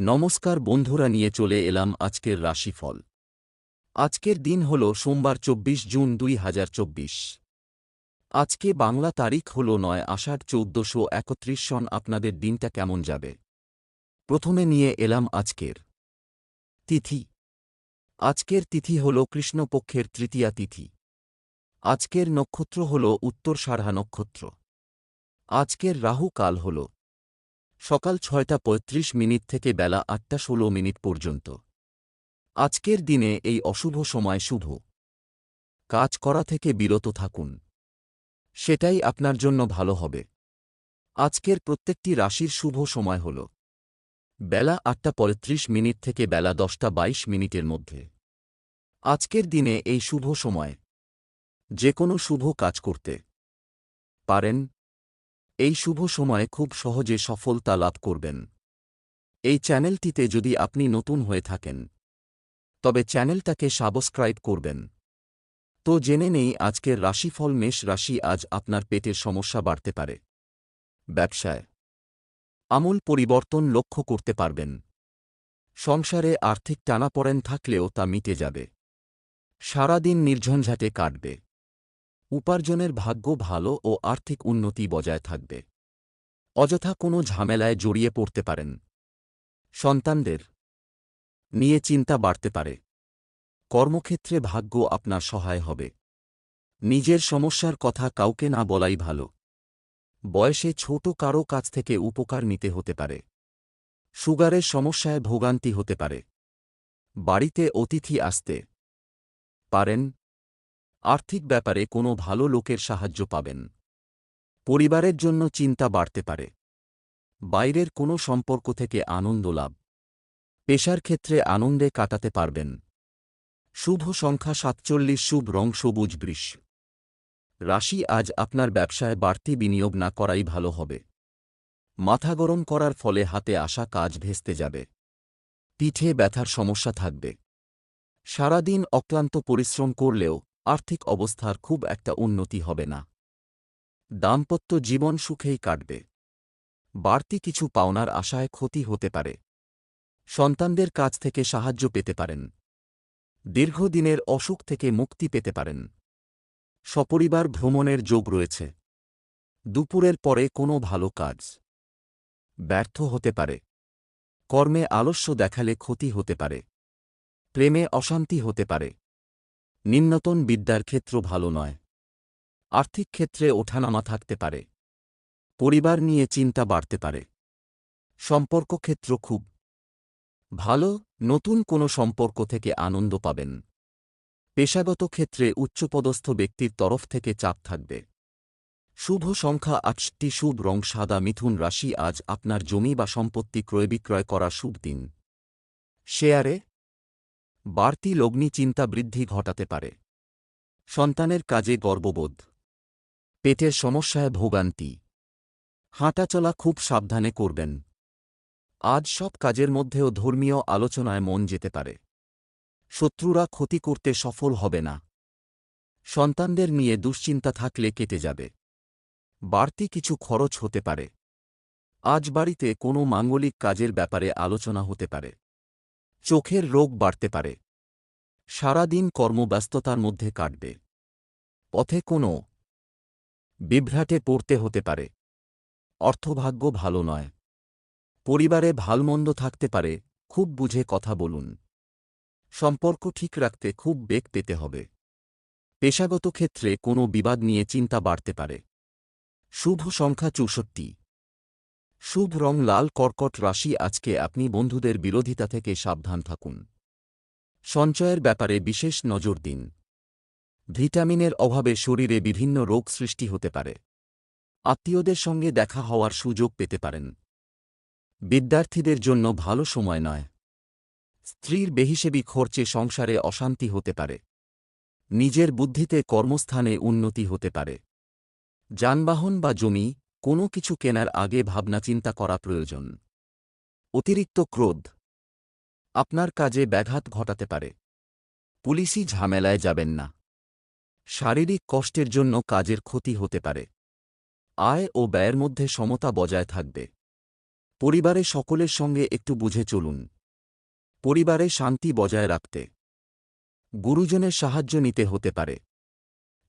নমস্কার বন্ধুরা, নিয়ে চলে এলাম আজকের রাশিফল। আজকের দিন হল সোমবার, চব্বিশ জুন দুই হাজার চব্বিশ। আজকে বাংলা তারিখ হল নয় আষাঢ় চৌদ্দশো একত্রিশ সন। আপনাদের দিনটা কেমন যাবে? প্রথমে নিয়ে এলাম আজকের তিথি। আজকের তিথি হল কৃষ্ণপক্ষের তৃতীয়া তিথি। আজকের নক্ষত্র হল উত্তর সারহা নক্ষত্র। আজকের রাহু কাল হল সকাল ছয়টা পঁয়ত্রিশ মিনিট থেকে বেলা আটটা ষোলো মিনিট পর্যন্ত। আজকের দিনে এই অশুভ সময় শুভ। কাজ করা থেকে বিরত থাকুন। সেটাই আপনার জন্য ভালো হবে। আজকের প্রত্যেকটি রাশির শুভ সময় হল। বেলা আটটা পঁয়ত্রিশ মিনিট থেকে বেলা দশটা বাইশ মিনিটের মধ্যে। আজকের দিনে এই শুভ সময়। যে কোনো শুভ কাজ করতে। পারেন এই শুভ সময়ে খুব সহজে সফলতা লাভ করবেন। এই চ্যানেলটিতে যদি আপনি নতুন হয়ে থাকেন, তবে চ্যানেলটাকে সাবস্ক্রাইব করবেন। তো জেনে নেই আজকের রাশিফল মেষ রাশি আজ আপনার পেটের সমস্যা বাড়তে পারে। ব্যবসায় আমূল পরিবর্তন লক্ষ্য করতে পারবেন। সংসারে আর্থিক টানাপড়েন থাকলেও তা মিটে যাবে। সারাদিন নির্ঝঞ্ঝাটে কাটবে। উপার্জনের ভাগ্য ভালো ও আর্থিক উন্নতি বজায় থাকবে। অযথা কোনো ঝামেলায় জড়িয়ে পড়তে পারেন। সন্তানদের নিয়ে চিন্তা বাড়তে পারে। কর্মক্ষেত্রে ভাগ্য আপনার সহায় হবে। নিজের সমস্যার কথা কাউকে না বলাই ভালো। বয়সে ছোট কারও কাছ থেকে উপকার নিতে হতে পারে। সুগারের সমস্যায় ভোগান্তি হতে পারে। বাড়িতে অতিথি আসতে পারেন আর্থিক ব্যাপারে কোনো ভালো লোকের সাহায্য পাবেন। পরিবারের জন্য চিন্তা বাড়তে পারে। বাইরের কোনো সম্পর্ক থেকে আনন্দ লাভ। পেশার ক্ষেত্রে আনন্দে কাটাতে পারবেন। শুভ সংখ্যা সাতচল্লিশ, শুভ রং সবুজ বৃষ। রাশি আজ আপনার ব্যবসায় বাড়তি বিনিয়োগ না করাই ভালো হবে। মাথা গরম করার ফলে হাতে আসা কাজ ভেস্তে যাবে। পিঠে ব্যথার সমস্যা থাকবে। সারাদিন অক্লান্ত পরিশ্রম করলেও আর্থিক অবস্থার খুব একটা উন্নতি হবে না। দাম্পত্য জীবন সুখেই কাটবে। বাড়তি কিছু পাওনার আশায় ক্ষতি হতে পারে। সন্তানদের কাছ থেকে সাহায্য পেতে পারেন। দীর্ঘদিনের অসুখ থেকে মুক্তি পেতে পারেন। সপরিবার ভ্রমণের যোগ রয়েছে। দুপুরের পরে কোনো ভালো কাজ। ব্যর্থ হতে পারে। কর্মে আলস্য দেখালে ক্ষতি হতে পারে। প্রেমে অশান্তি হতে পারে। নিম্নতন বিদ্যার ক্ষেত্র ভালো নয়। আর্থিক ক্ষেত্রে ওঠানামা থাকতে পারে। পরিবার নিয়ে চিন্তা বাড়তে পারে। সম্পর্ক ক্ষেত্র খুব ভালো, নতুন কোনো সম্পর্ক থেকে আনন্দ পাবেন। পেশাগত ক্ষেত্রে উচ্চপদস্থ ব্যক্তির তরফ থেকে চাপ থাকবে। শুভ সংখ্যা আটটি, শুভ রং সাদা, মিথুন রাশি, আজ আপনার জমি বা সম্পত্তি ক্রয় বিক্রয় করা শুভ দিন। শেয়ারে বাড়তি লগ্নি চিন্তা বৃদ্ধি ঘটাতে পারে। সন্তানের কাজে গর্ববোধ। পেটের সমস্যায় ভোগান্তি। হাঁটাচলা খুব সাবধানে করবেন। আজ সব কাজের মধ্যেও ধর্মীয় আলোচনায় মন যেতে পারে। শত্রুরা ক্ষতি করতে সফল হবে না। সন্তানদের নিয়ে দুশ্চিন্তা থাকলে কেটে যাবে। বাড়তি কিছু খরচ হতে পারে। আজ বাড়িতে কোনো মাঙ্গলিক কাজের ব্যাপারে আলোচনা হতে পারে। চোখের রোগ বাড়তে পারে। সারাদিন কর্মব্যস্ততার মধ্যে কাটবে। পথে কোনো বিভ্রাটে পড়তে হতে পারে। অর্থভাগ্য ভালো নয়। পরিবারে ভালমন্দ থাকতে পারে, খুব বুঝে কথা বলুন। সম্পর্ক ঠিক রাখতে খুব বেগ পেতে হবে। পেশাগত ক্ষেত্রে কোনো বিবাদ নিয়ে চিন্তা বাড়তে পারে। শুভ সংখ্যা চৌষট্টি। শুভ রং লাল কর্কট রাশি আজকে আপনি বন্ধুদের বিরোধিতা থেকে সাবধান থাকুন। সঞ্চয়ের ব্যাপারে বিশেষ নজর দিন। ভিটামিনের অভাবে শরীরে বিভিন্ন রোগ সৃষ্টি হতে পারে। আত্মীয়দের সঙ্গে দেখা হওয়ার সুযোগ পেতে পারেন। বিদ্যার্থীদের জন্য ভালো সময় নয়। স্ত্রীর বেহিসেবি খরচে সংসারে অশান্তি হতে পারে। নিজের বুদ্ধিতে কর্মস্থানে উন্নতি হতে পারে। যানবাহন বা জমি কোনো কিছু কেনার আগে ভাবনা চিন্তা করা প্রয়োজন। অতিরিক্ত ক্রোধ। আপনার কাজে ব্যাঘাত ঘটাতে পারে। পুলিশি ঝামেলায় যাবেন না। শারীরিক কষ্টের জন্য কাজের ক্ষতি হতে পারে। আয় ও ব্যয়ের মধ্যে সমতা বজায় থাকবে। পরিবারে সকলের সঙ্গে একটু বুঝে চলুন। পরিবারে শান্তি বজায় রাখতে। গুরুজনের সাহায্য নিতে হতে পারে।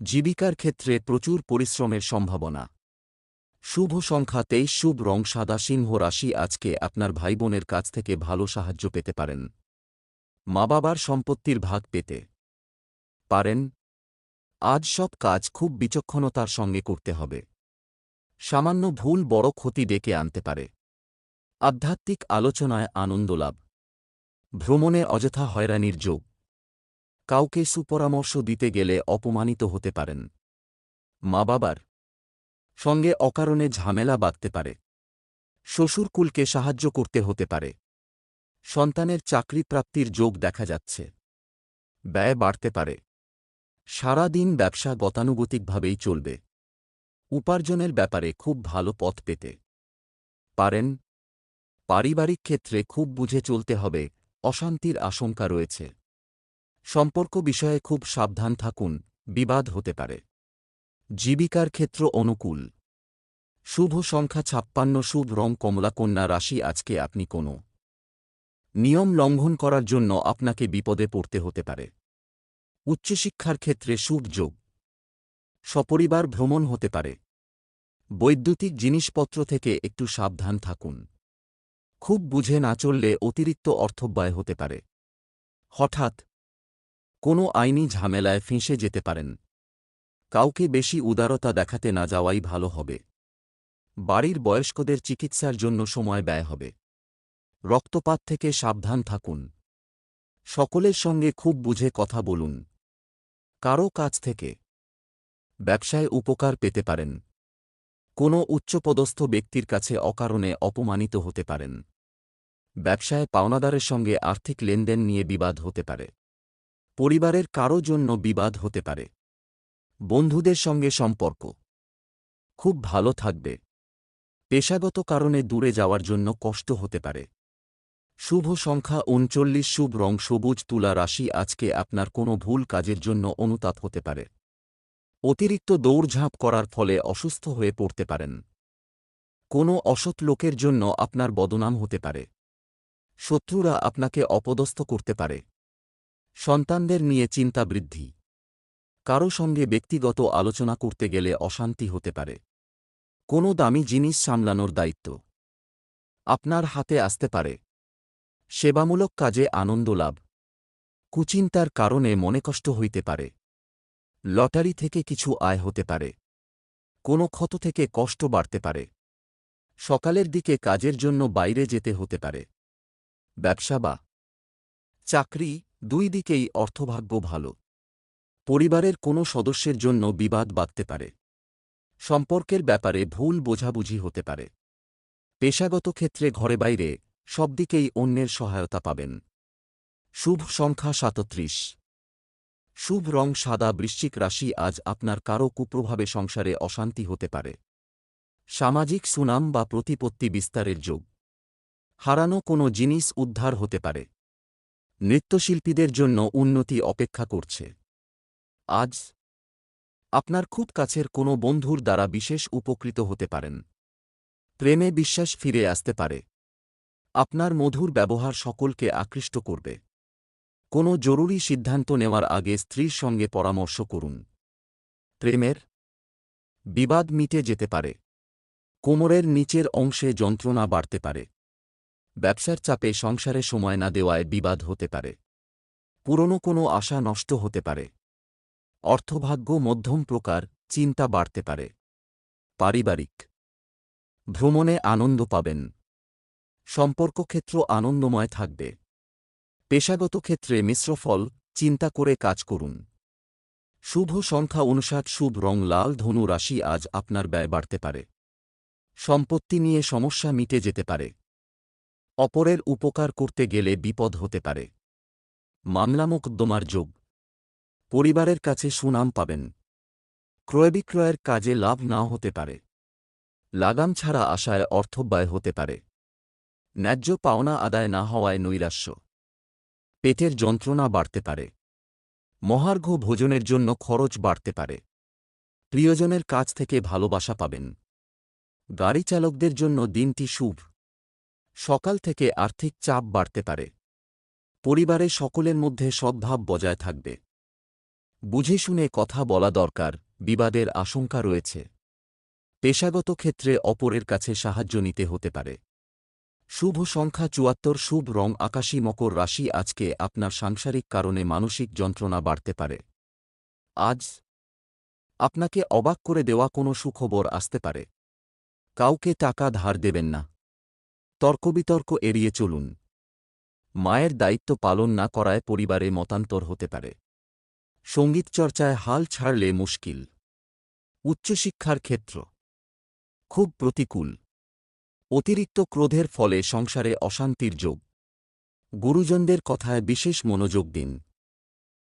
জীবিকার ক্ষেত্রে প্রচুর পরিশ্রমের সম্ভাবনা। শুভ সংখ্যা তেইশ, শুভ রং সাদা, সিংহ রাশি আজকে আপনার ভাইবোনের কাছ থেকে ভালো সাহায্য পেতে পারেন। মা বাবার সম্পত্তির ভাগ পেতে পারেন। আজ সব কাজ খুব বিচক্ষণতার সঙ্গে করতে হবে। সামান্য ভুল বড় ক্ষতি ডেকে আনতে পারে। আধ্যাত্মিক আলোচনায় আনন্দ লাভ। ভ্রমণে অযথা হয়রানির যোগ। কাউকে সুপরামর্শ দিতে গেলে অপমানিত হতে পারেন। মা বাবার সঙ্গে অকারণে ঝামেলা বাঁধতে পারে। শ্বশুরকুলকে সাহায্য করতে হতে পারে। সন্তানের চাকরি প্রাপ্তির যোগ দেখা যাচ্ছে। ব্যয় বাড়তে পারে। সারা দিন ব্যবসা গতানুগতিকভাবেই চলবে। উপার্জনের ব্যাপারে খুব ভালো পথ পেতে। পারেন। পারিবারিক ক্ষেত্রে খুব বুঝে চলতে হবে, অশান্তির আশঙ্কা রয়েছে। সম্পর্ক বিষয়ে খুব সাবধান থাকুন, বিবাদ হতে পারে। জীবিকার ক্ষেত্র অনুকূল। শুভ সংখ্যা ছাপ্পান্ন, শুভ রং কমলাকন্যা রাশি, আজকে আপনি কোনো নিয়ম লঙ্ঘন করার জন্য আপনাকে বিপদে পড়তে হতে পারে। উচ্চশিক্ষার ক্ষেত্রে শুভ যোগ। সপরিবার ভ্রমণ হতে পারে। বৈদ্যুতিক জিনিসপত্র থেকে একটু সাবধান থাকুন। খুব বুঝে না চললে অতিরিক্ত অর্থব্যয় হতে পারে। হঠাৎ কোনো আইনি ঝামেলায় ফেঁসে যেতে পারেন। কাউকে বেশি উদারতা দেখাতে না যাওয়াই ভালো হবে। বাড়ির বয়স্কদের চিকিৎসার জন্য সময় ব্যয় হবে। রক্তপাত থেকে সাবধান থাকুন। সকলের সঙ্গে খুব বুঝে কথা বলুন। কারও কাছ থেকে ব্যবসায় উপকার পেতে পারেন। কোনো উচ্চপদস্থ ব্যক্তির কাছে অকারণে অপমানিত হতে পারেন। ব্যবসায় পাওনাদারের সঙ্গে আর্থিক লেনদেন নিয়ে বিবাদ হতে পারে। পরিবারের কারও জন্য বিবাদ হতে পারে। বন্ধুদের সঙ্গে সম্পর্ক। খুব ভালো থাকবে। পেশাগত কারণে দূরে যাওয়ার জন্য কষ্ট হতে পারে। শুভ সংখ্যা উনচল্লিশ, শুভ রং সবুজ, তুলা রাশি আজকে আপনার কোনো ভুল কাজের জন্য অনুতাপ হতে পারে। অতিরিক্ত দৌড়ঝাঁপ করার ফলে অসুস্থ হয়ে পড়তে পারেন। কোনো অসৎ লোকের জন্য আপনার বদনাম হতে পারে। শত্রুরা আপনাকে অপদস্থ করতে পারে। সন্তানদের নিয়ে চিন্তা বৃদ্ধি। কারও সঙ্গে ব্যক্তিগত আলোচনা করতে গেলে অশান্তি হতে পারে। কোনো দামি জিনিস সামলানোর দায়িত্ব। আপনার হাতে আসতে পারে। সেবামূলক কাজে আনন্দ লাভ। কুচিন্তার কারণে মনে কষ্ট হইতে পারে। লটারি থেকে কিছু আয় হতে পারে। কোনো ক্ষত থেকে কষ্ট বাড়তে পারে। সকালের দিকে কাজের জন্য বাইরে যেতে হতে পারে। ব্যবসা বা চাকরি দুই দিকেই অর্থভাগ্য ভালো। পরিবারের কোনো সদস্যের জন্য বিবাদ বাঁধতে পারে। সম্পর্কের ব্যাপারে ভুল বোঝাবুঝি হতে পারে। পেশাগত ক্ষেত্রে ঘরে বাইরে সব দিকেই অন্যের সহায়তা পাবেন। শুভ সংখ্যা সাতত্রিশ। শুভ রং সাদা বৃশ্চিক রাশি আজ আপনার কারও কুপ্রভাবে সংসারে অশান্তি হতে পারে। সামাজিক সুনাম বা প্রতিপত্তি বিস্তারের যোগ। হারানো কোনো জিনিস উদ্ধার হতে পারে। নৃত্যশিল্পীদের জন্য উন্নতি অপেক্ষা করছে। আজ আপনার খুব কাছের কোনো বন্ধুর দ্বারা বিশেষ উপকৃত হতে পারেন। প্রেমে বিশ্বাস ফিরে আসতে পারে। আপনার মধুর ব্যবহার সকলকে আকৃষ্ট করবে। কোনো জরুরি সিদ্ধান্ত নেওয়ার আগে স্ত্রীর সঙ্গে পরামর্শ করুন। প্রেমের বিবাদ মিটে যেতে পারে। কোমরের নিচের অংশে যন্ত্রণা বাড়তে পারে। ব্যবসার চাপে সংসারে সময় না দেওয়ায় বিবাদ হতে পারে। পুরনো কোনো আশা নষ্ট হতে পারে। অর্থভাগ্য মধ্যম প্রকার, চিন্তা বাড়তে পারে। পারিবারিক। ভ্রমণে আনন্দ পাবেন। সম্পর্কক্ষেত্র আনন্দময় থাকবে। পেশাগত ক্ষেত্রে মিশ্র ফল, চিন্তা করে কাজ করুন। শুভ সংখ্যা অনুসার শুভ রং, লাল ধনু রাশি আজ আপনার ব্যয় বাড়তে পারে। সম্পত্তি নিয়ে সমস্যা মিটে যেতে পারে। অপরের উপকার করতে গেলে বিপদ হতে পারে। মামলা মোকদ্দমার যোগ। পরিবারের কাছে সুনাম পাবেন। ক্রয়বিক্রয়ের কাজে লাভ নাও হতে পারে। লাগাম ছাড়া আশায় অর্থব্যয় হতে পারে। ন্যায্য পাওনা আদায় না হওয়ায় নৈরাশ্য। পেটের যন্ত্রণা বাড়তে পারে। মহার্ঘ ভোজনের জন্য খরচ বাড়তে পারে। প্রিয়জনের কাছ থেকে ভালোবাসা পাবেন। গাড়ি চালকদের জন্য দিনটি শুভ। সকাল থেকে আর্থিক চাপ বাড়তে পারে। পরিবারে সকলের মধ্যে সদ্ভাব বজায় থাকবে। বুঝে শুনে কথা বলা দরকার, বিবাদের আশঙ্কা রয়েছে। পেশাগত ক্ষেত্রে অপরের কাছে সাহায্য নিতে হতে পারে। শুভ সংখ্যা চুয়াত্তর, শুভ রং, আকাশী মকর রাশি আজকে আপনার সাংসারিক কারণে মানসিক যন্ত্রণা বাড়তে পারে। আজ আপনাকে অবাক করে দেওয়া কোনো সুখবর আসতে পারে। কাউকে টাকা ধার দেবেন না। তর্কবিতর্ক এড়িয়ে চলুন। মায়ের দায়িত্ব পালন না করায় পরিবারে মতান্তর হতে পারে। সংগীত চর্চায় হাল ছাড়লে মুশকিল। উচ্চশিক্ষার ক্ষেত্র। খুব প্রতিকূল। অতিরিক্ত ক্রোধের ফলে সংসারে অশান্তির যোগ। গুরুজনদের কথায় বিশেষ মনোযোগ দিন।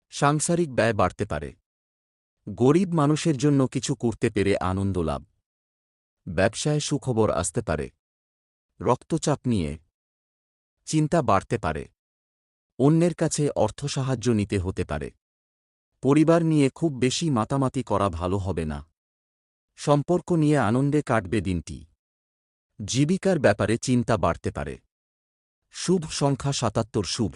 সাংসারিক ব্যয় বাড়তে পারে। গরিব মানুষের জন্য কিছু করতে পেরে আনন্দ লাভ। ব্যবসায় সুখবর আসতে পারে। রক্তচাপ নিয়ে। চিন্তা বাড়তে পারে। অন্যের কাছে অর্থ সাহায্য নিতে হতে পারে। পরিবার নিয়ে খুব বেশি মাতামাতি করা ভালো হবে না। সম্পর্ক নিয়ে আনন্দে কাটবে দিনটি। জীবিকার ব্যাপারে চিন্তা বাড়তে পারে। শুভ সংখ্যা সাতাত্তর শুভ।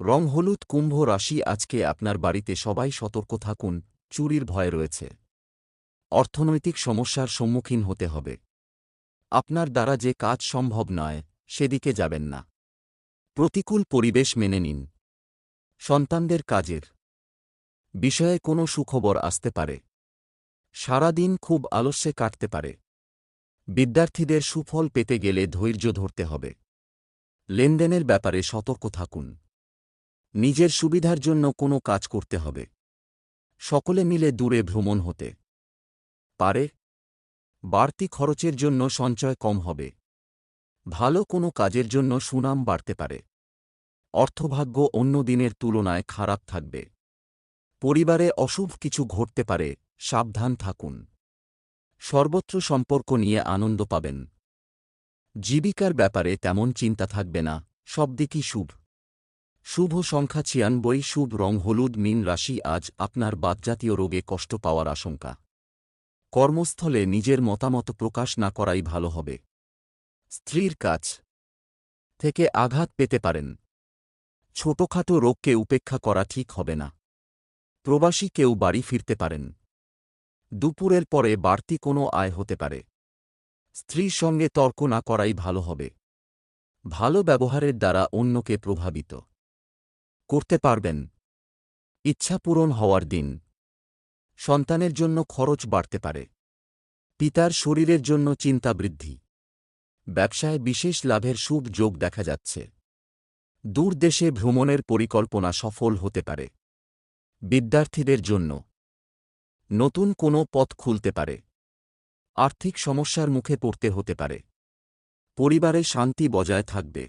রং হলুদ কুম্ভ রাশি আজকে আপনার বাড়িতে সবাই সতর্ক থাকুন, চুরির ভয় রয়েছে। অর্থনৈতিক সমস্যার সম্মুখীন হতে হবে। আপনার দ্বারা যে কাজ সম্ভব নয়, সেদিকে যাবেন না। প্রতিকূল পরিবেশ মেনে নিন। সন্তানদের কাজের বিষয়ে কোনো সুখবর আসতে পারে। সারাদিন খুব আলস্যে কাটতে পারে। বিদ্যার্থীদের সুফল পেতে গেলে ধৈর্য ধরতে হবে। লেনদেনের ব্যাপারে সতর্ক থাকুন। নিজের সুবিধার জন্য কোনো কাজ করতে হবে। সকলে মিলে দূরে ভ্রমণ হতে পারে। বাড়তি খরচের জন্য সঞ্চয় কম হবে। ভালো কোনো কাজের জন্য সুনাম বাড়তে পারে। অর্থভাগ্য অন্য দিনের তুলনায় খারাপ থাকবে। পরিবারে অশুভ কিছু ঘটতে পারে, সাবধান থাকুন। সর্বত্র সম্পর্ক নিয়ে আনন্দ পাবেন। জীবিকার ব্যাপারে তেমন চিন্তা থাকবে না, সব দিকই শুভ। শুভ সংখ্যা ছিয়ানব্বই, শুভ রং হলুদ, মিন রাশি আজ আপনার বাদজাতীয় রোগে কষ্ট পাওয়ার আশঙ্কা। কর্মস্থলে নিজের মতামত প্রকাশ না করাই ভালো হবে। স্ত্রীর কাজ থেকে আঘাত পেতে পারেন। ছোটখাটো রোগকে উপেক্ষা করা ঠিক হবে না। প্রবাসী কেউ বাড়ি ফিরতে পারেন। দুপুরের পরে বাড়তি কোনো আয় হতে পারে। স্ত্রীর সঙ্গে তর্ক না করাই ভালো হবে। ভালো ব্যবহারের দ্বারা অন্যকে প্রভাবিত। করতে পারবেন। ইচ্ছা পূরণ হওয়ার দিন। সন্তানের জন্য খরচ বাড়তে পারে। পিতার শরীরের জন্য চিন্তা বৃদ্ধি। ব্যবসায় বিশেষ লাভের শুভ যোগ দেখা যাচ্ছে। দূর দেশে ভ্রমণের পরিকল্পনা সফল হতে পারে। বিদ্যার্থীদের জন্য। নতুন কোনো পথ খুলতে পারে। আর্থিক সমস্যার মুখে পড়তে হতে পারে। পরিবারে শান্তি বজায় থাকবে।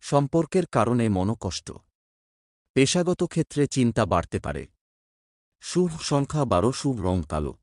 সম্পর্কের কারণে মনকষ্ট। পেশাগত ক্ষেত্রে চিন্তা বাড়তে পারে। শুভ সংখ্যা বারো, শুভ রং কালো।